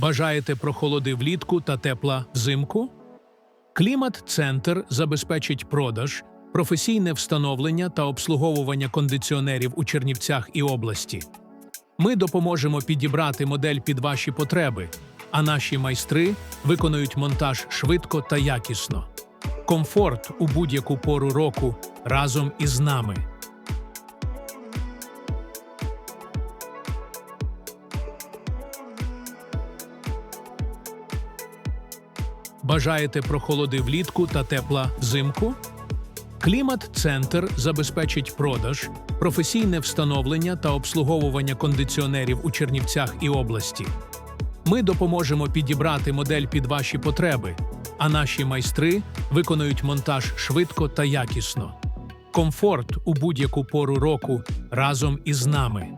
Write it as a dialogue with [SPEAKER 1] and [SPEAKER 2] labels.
[SPEAKER 1] Бажаєте прохолоди влітку та тепла взимку? Клімат-центр забезпечить продаж, професійне встановлення та обслуговування кондиціонерів у Чернівцях і області. Ми допоможемо підібрати модель під ваші потреби, а наші майстри виконують монтаж швидко та якісно. Комфорт у будь-яку пору року разом із нами. Бажаєте прохолоди влітку та тепла взимку? Клімат-центр забезпечить продаж, професійне встановлення та обслуговування кондиціонерів у Чернівцях і області. Ми допоможемо підібрати модель під ваші потреби, а наші майстри виконують монтаж швидко та якісно. Комфорт у будь-яку пору року разом із нами.